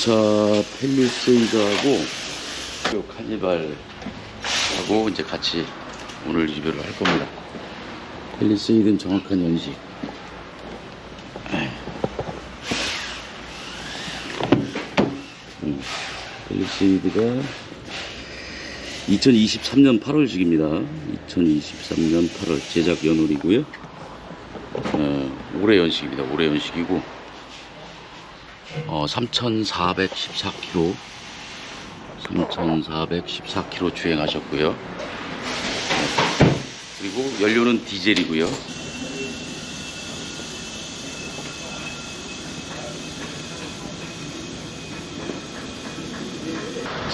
차 펠리세이드하고 요 카니발하고 이제 같이 오늘 리뷰를 할 겁니다. 펠리세이드는 정확한 연식. 음, 펠리세이드가 2023년 8월식입니다. 2023년 8월 제작 연월이고요. 어, 올해 연식입니다. 올해 연식이고 어, 3,414km 3,414km 주행하셨고요. 그리고 연료는 디젤이고요.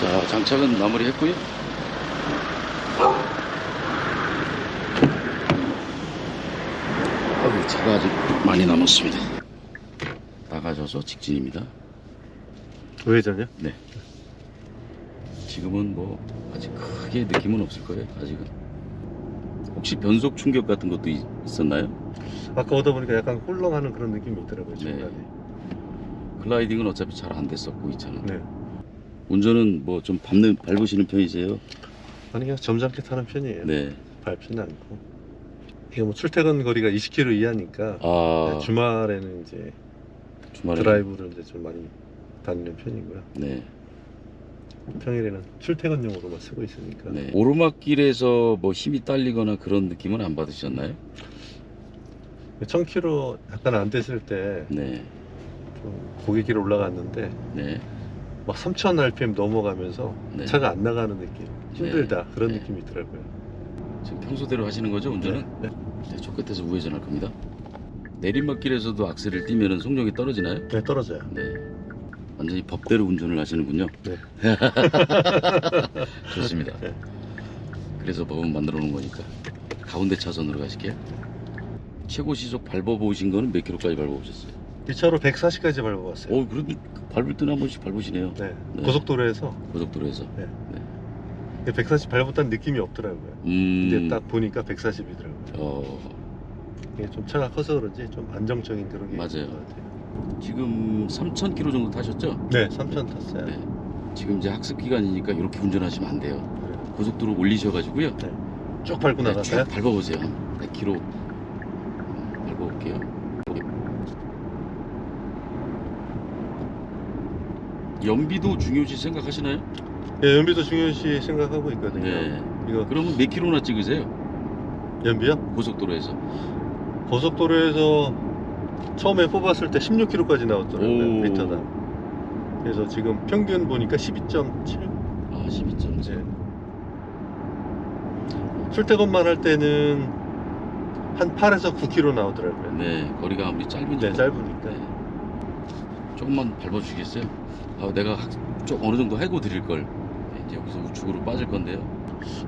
자, 장착은 마무리했고요. 차가 아직 많이 남았습니다. 나가져서 직진입니다. 우회전이요? 네. 지금은 뭐 아직 크게 느낌은 없을 거예요. 아직은. 혹시 변속 충격 같은 것도 있, 었나요 아까 오다 보니까 약간 홀렁하는 그런 느낌이 있더라고요 네. 중간에 클라이딩은 어차피 잘 안 됐었고 이 차는. 네. 운전은 뭐 좀 밟는 밟으시는 편이세요? 아니요 점잖게 타는 편이에요 네. 밟지는 않고 이게 뭐 출퇴근 거리가 20km 이하니까 아 네, 주말에는 이제 주말에 드라이브를 이제 좀 많이 다니는 편이고요 네. 평일에는 출퇴근용으로만 쓰고 있으니까 네. 오르막길에서 뭐 힘이 딸리거나 그런 느낌은 안 받으셨나요? 1000km 약간 안 됐을 때 네. 좀 고객길 올라갔는데 네. 막 3000 rpm 넘어가면서 네. 차가 안 나가는 느낌 힘들다 그런 네. 느낌이 있더라고요 지금 평소대로 하시는 거죠 운전은? 네. 네. 저 끝에서 우회전할 겁니다. 내리막길에서도 악셀을 띄면 속력이 떨어지나요? 네 떨어져요 네. 완전히 법대로 운전을 하시는군요. 네. 좋습니다. 네. 그래서 법은 만들어 놓은 거니까. 가운데 차선으로 가실게요. 최고 시속 밟아보신 거는 몇 킬로까지 밟아보셨어요? 이 차로 140까지 밟아봤어요 어, 그래도 밟을 때는 한 번씩 밟으시네요. 네. 네. 고속도로에서 고속도로에서. 140 밟았다는 느낌이 없더라고요. 음. 근데 딱 보니까 140이더라고요. 어, 이게 좀 차가 커서 그런지 좀 안정적인 그런 게 맞아요. 있는 것 같아요. 지금 3,000km 정도 타셨죠? 네, 3천 탔어요. 네. 지금 이제 학습 기간이니까 이렇게 운전하시면 안 돼요. 그래요. 고속도로 올리셔가지고요. 쭉 밟고 네? 쭉 밟아보세요. 100km 밟아볼게요. 연비도 중요시 생각하시나요? 네, 연비도 중요시 생각하고 있거든요. 네. 이거 그러면 몇 킬로나 찍으세요? 연비요? 고속도로에서. 고속도로에서 처음에 뽑았을 때 16km까지 나왔더라고요. 오. 리터당. 그래서 지금 평균 보니까 12.7. 아, 12.7. 네. 출퇴근만 할 때는 한 8에서 9km 나오더라고요. 네, 거리가 아무리 짧으니까. 네, 짧으니까. 네. 조금만 밟아주시겠어요? 아, 내가 학- 좀 어느 정도 해고 드릴 걸. 네, 이제 여기서 우측으로 빠질 건데요.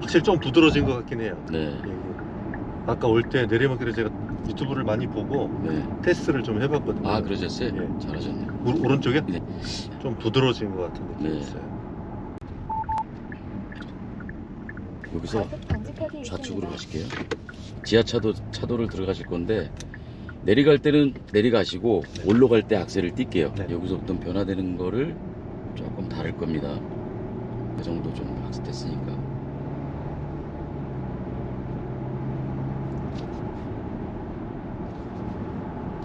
확실히 좀 부드러워진 것 같긴 해요. 네, 예, 예. 아까 올 때 내리막길에 제가 유튜브를 많이 보고 네. 테스트를 좀 해봤거든요. 아, 그러셨어요? 예. 잘하셨네요. 오, 오른쪽에? 네. 좀 부드러워진 것 같은 느낌이 네. 있어요. 여기서 좌측으로 가실게요. 지하차도 차도를 들어가실 건데 내리갈 때는 내리가시고 네. 올라갈 때 악셀을 뛸게요. 네. 여기서부터 변화되는 거를 조금 다를 겁니다. 그 정도 좀 학습됐으니까.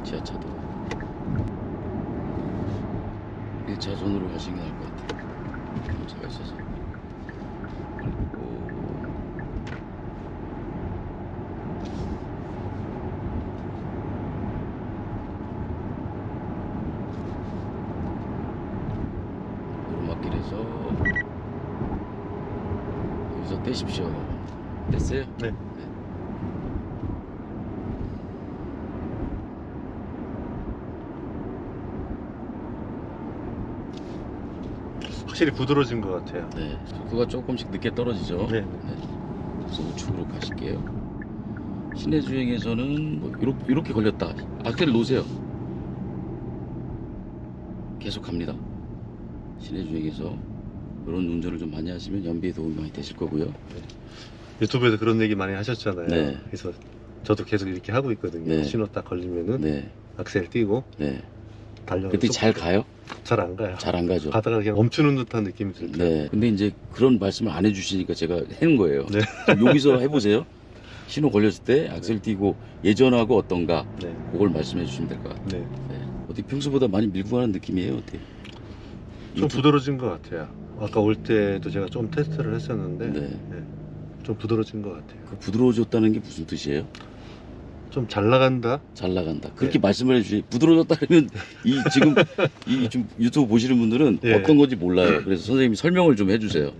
지하차도 1차선으로 가시는 게 나을 것 같아요. 차가 있어서. 그리고 오르막길에서 여기서 떼십시오. 뗐어요? 네. 확실히 부드러워진 것 같아요. 네. 속도가 조금씩 늦게 떨어지죠? 네. 그래서 우측으로 가실게요. 시내 주행에서는 뭐 이렇게, 이렇게 걸렸다. 악셀 놓으세요. 계속 갑니다. 시내 주행에서 이런 운전을 좀 많이 하시면 연비에 도움이 많이 되실 거고요. 유튜브에서 그런 얘기 많이 하셨잖아요. 네. 그래서 저도 계속 이렇게 하고 있거든요. 네. 신호 딱 걸리면은 네, 악셀 띄고 네. 달려. 그때 잘 가요? 잘 안 가요. 잘 안 가죠. 가다가 그냥 멈추는 듯한 느낌이 들 때. 네. 근데 이제 그런 말씀을 안 해주시니까 제가 해는 거예요. 네. 그럼 여기서 해보세요. 신호 걸렸을 때 악셀 띄고 예전하고 어떤가 네. 그걸 말씀해 주시면 될 것 같아요. 네. 네. 어떻게 평소보다 많이 밀고 가는 느낌이에요? 어때? 좀 부드러진 것 같아요. 아까 올 때도 제가 좀 테스트를 했었는데 네. 좀 부드러진 것 같아요. 그 부드러워졌다는 게 무슨 뜻이에요? 좀 잘 나간다. 잘 나간다. 그렇게 네. 말씀을 해주시. 부드러워졌다면 이 지금 이좀 유튜브 보시는 분들은 예. 어떤 건지 몰라요. 그래서 선생님이 설명을 좀 해주세요.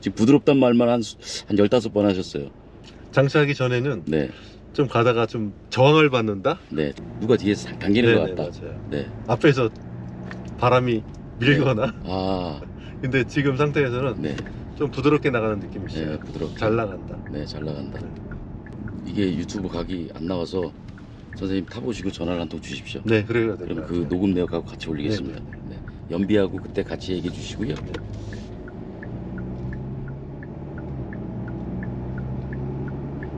지금 부드럽단 말만 한, 수- 한 15번 하셨어요. 장착하기 전에는 네. 좀 가다가 좀 저항을 받는다. 네. 누가 뒤에서 당기는 네네, 것 같다. 맞아요. 네. 앞에서 바람이 밀거나. 아, 근데 지금 상태에서는 네. 좀 부드럽게 나가는 느낌이 있어요. 네, 부드럽게. 잘 나간다. 네, 잘 나간다. 이게 유튜브 각이 안 나와서 선생님 타보시고 전화를 한 통 주십시오. 네, 그래야 될것 그럼. 그 녹음 내역하고 같이 올리겠습니다. 네. 연비하고 그때 같이 얘기해 주시고요.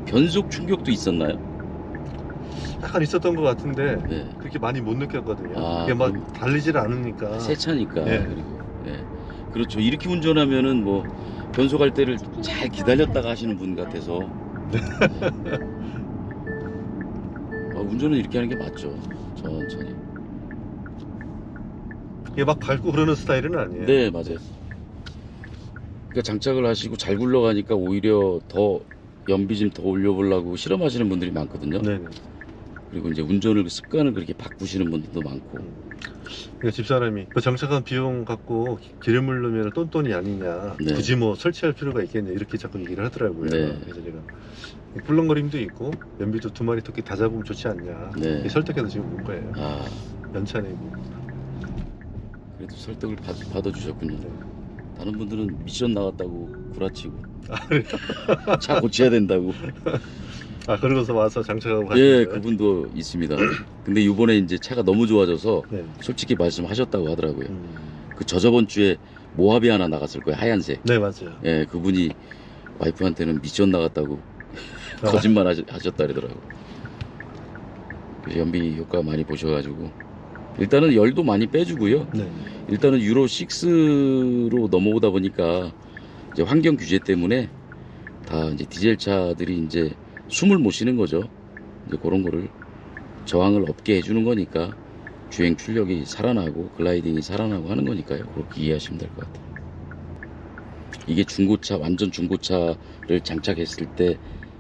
변속 충격도 있었나요? 약간 있었던 것 같은데 네. 그렇게 많이 못 느꼈거든요. 아, 이게 막 그럼- 달리질 않으니까. 새 차니까 네. 그리고 네. 그렇죠. 이렇게 운전하면은 뭐 변속할 때를 잘 기다렸다가 하시는 분 같아서 네. 아, 운전은 이렇게 하는 게 맞죠. 천천히. 이게 막 밟고 그러는 스타일은 아니에요. 네, 맞아요. 그러니까 장착을 하시고 잘 굴러가니까 오히려 더 연비 좀 더 올려보려고 실험하시는 분들이 많거든요. 네네. 그리고 이제 운전을 습관을 그렇게 바꾸시는 분들도 많고. 그러니까 집사람이 그 장착한 비용 갖고 기름을 넣으면 똔똔이 아니냐. 네. 굳이 뭐 설치할 필요가 있겠냐 이렇게 자꾸 얘기를 하더라고요. 네. 그래서 제가 꿀렁거림도 있고 연비도 두 마리 토끼 다 잡으면 좋지 않냐. 네. 설득해서 지금 온 거예요. 아, 연차 내고. 그래도 설득을 받, 받아주셨군요. 네. 다른 분들은 미션 나갔다고 구라치고 아? 차 고쳐야 된다고. 아 그러고서 와서 장착하고 가신 예, 거예요? 그분도 있습니다. 근데 이번에 이제 차가 너무 좋아져서 네. 솔직히 말씀하셨다고 하더라고요. 음. 그 저저번 주에 모하비 하나 나갔을 거예요, 하얀색. 네 맞아요. 예, 그분이 와이프한테는 미션 나갔다고 아. 거짓말 하셨, 하셨다 그러더라고. 그래서 연비 효과 많이 보셔가지고 일단은 열도 많이 빼주고요. 네. 일단은 유로 6로 넘어오다 보니까 이제 환경 규제 때문에 다 이제 디젤 차들이 이제 숨을 못 쉬는 거죠. 이제 그런 거를 저항을 없게 해주는 거니까 주행 출력이 살아나고 글라이딩이 살아나고 하는 거니까요. 그렇게 이해하시면 될 것 같아요. 이게 중고차 완전 중고차를 장착했을 때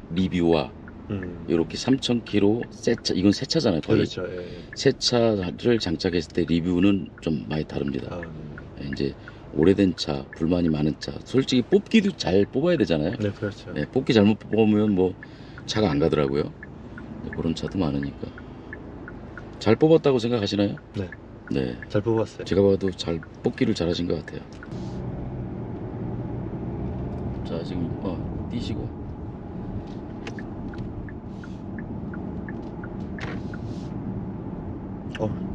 리뷰와 음. 이렇게 3,000km 새 차, 이건 새 차잖아요. 거의 그렇죠. 예. 새 차를 장착했을 때 리뷰는 좀 많이 다릅니다. 아, 네. 이제 오래된 차, 불만이 많은 차, 솔직히 뽑기도 잘 뽑아야 되잖아요. 네 그렇죠. 네, 뽑기 잘못 뽑으면 뭐 차가 안 가더라고요. 네, 그런 차도 많으니까. 잘 뽑았다고 생각하시나요? 네. 네. 잘 뽑았어요. 제가 봐도 잘 뽑기를 잘하신 것 같아요. 자, 지금 어, 뛰시고. 어.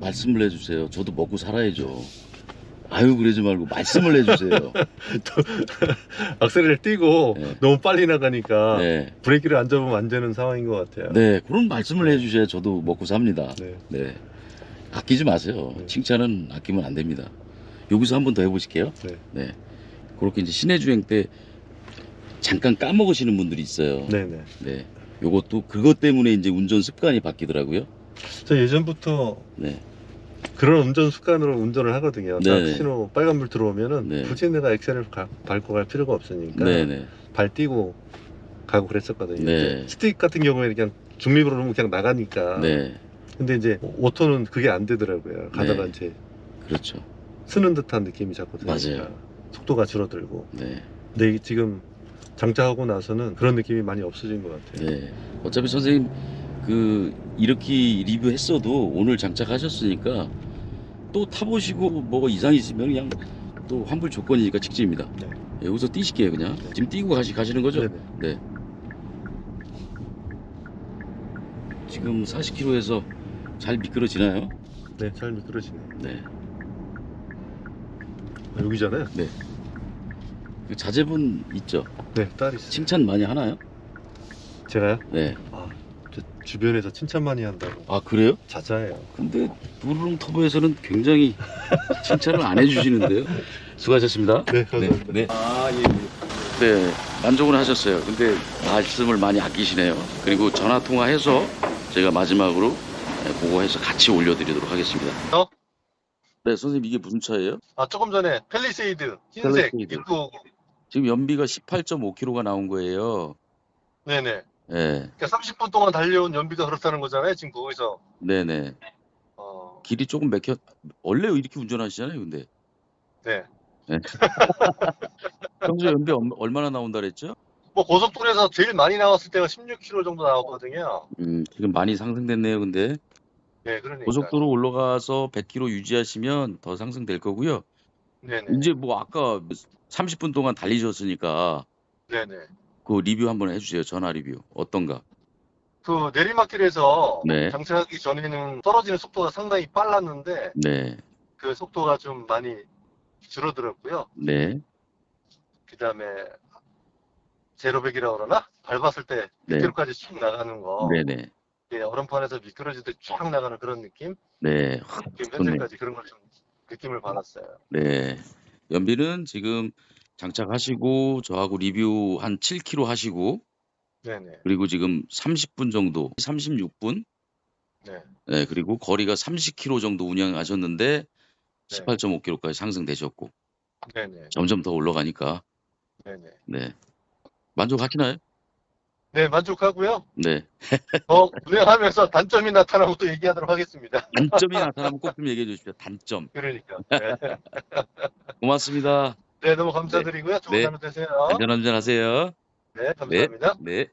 말씀을 해주세요. 저도 먹고 살아야죠. 아유 그러지 말고 말씀을 해주세요. 악셀을 띄고 네. 너무 빨리 나가니까 네, 브레이크를 안 잡으면 안 되는 상황인 것 같아요. 네 그런 말씀을 해주셔야 저도 먹고 삽니다. 네. 네, 아끼지 마세요. 네. 칭찬은 아끼면 안 됩니다. 여기서 한 번 더 해보실게요. 네. 네, 그렇게 이제 시내 주행 때 잠깐 까먹으시는 분들이 있어요. 네네. 네, 요것도 그것 때문에 이제 운전 습관이 바뀌더라고요. 저 예전부터 네, 그런 운전 습관으로 운전을 하거든요. 딱 네네. 신호 빨간불 들어오면은 네. 굳이 내가 엑셀을 가- 밟고 갈 필요가 없으니까 네, 네, 발 띄고 가고 그랬었거든요. 네. 이제 스틱 같은 경우에는 그냥 중립으로 놓으면 그냥 나가니까. 네, 근데 이제 오토는 그게 안 되더라고요. 가다가 네. 이제 그렇죠. 쓰는 듯한 느낌이 자꾸 드니까 맞아요. 속도가 줄어들고. 네. 근데 이게 지금 장착하고 나서는 그런 느낌이 많이 없어진 것 같아요. 네. 어차피 선생님 그 이렇게 리뷰했어도 오늘 장착하셨으니까 또 타보시고 뭐 이상 있으면 그냥 또 환불 조건이니까 직진입니다. 네. 예, 여기서 뛰실게요 그냥. 네. 지금 뛰고 가시, 가시는 거죠? 네네. 네. 지금 40km에서 잘 미끄러지나요? 네, 잘 미끄러지네. 네. 아, 여기잖아요. 그 자제분 있죠? 네, 딸 있어요. 칭찬 많이 하나요? 제가요? 네. 주변에서 칭찬 많이 한다고 아 그래요? 자자해요. 근데 누르릉 터보에서는 굉장히 칭찬을 안 해주시는데요. 수고하셨습니다. 네, 감사합니다. 네, 네. 아, 예, 예. 네, 만족은 하셨어요. 근데 말씀을 많이 아끼시네요. 그리고 전화 통화해서 제가 마지막으로 네, 그거 해서 같이 올려드리도록 하겠습니다. 어? 네, 선생님 이게 무슨 차예요? 아, 조금 전에 펠리세이드 흰색 펠리세이드. 690. 지금 연비가 18.5km가 나온 거예요. 네네. 네, 그러니까 30분 동안 달려온 연비가 그렇다는 거잖아요. 지금 거기서. 네네. 어, 길이 조금 막혀. 원래 이렇게 운전하시잖아요, 근데. 네. 평소 연비 얼- 얼마나 나온다 그랬죠? 뭐 고속도로에서 제일 많이 나왔을 때가 16km 정도 나왔거든요. 음, 지금 많이 상승됐네요, 근데. 네, 그러니까. 고속도로 올라가서 100km 유지하시면 더 상승될 거고요. 네네. 이제 뭐 아까 30분 동안 달리셨으니까 네네. 그 리뷰 한번 해주세요. 전화 리뷰. 어떤가? 그 내리막길에서 네. 장착하기 전에는 떨어지는 속도가 상당히 빨랐는데 네, 그 속도가 좀 많이 줄어들었고요. 네, 그 다음에 제로백이라고 그러나 밟았을 때 네. 100km까지 쭉 나가는 거. 네 네, 예, 얼음판에서 미끄러질 때쫙 나가는 그런 느낌? 네, 지금 현재까지 그런 걸 좀 느낌을 받았어요. 네. 연비는 지금 장착하시고 저하고 리뷰 한 7km 하시고 네네. 그리고 지금 30분 정도, 36분, 네. 네, 그리고 거리가 30km 정도 운영하셨는데 네. 18.5km까지 상승되셨고 네네. 점점 더 올라가니까 네네. 네 만족하시나요? 네, 만족하고요. 네더 운행하면서 단점이 나타나면 또 얘기하도록 하겠습니다. 단점이 나타나면 꼭 좀 얘기해 주십시오. 단점. 그러니까. 네, 고맙습니다. 네 너무 감사드리고요. 좋은 네. 하루 되세요. 안전운전 하세요. 네, 감사합니다. 네.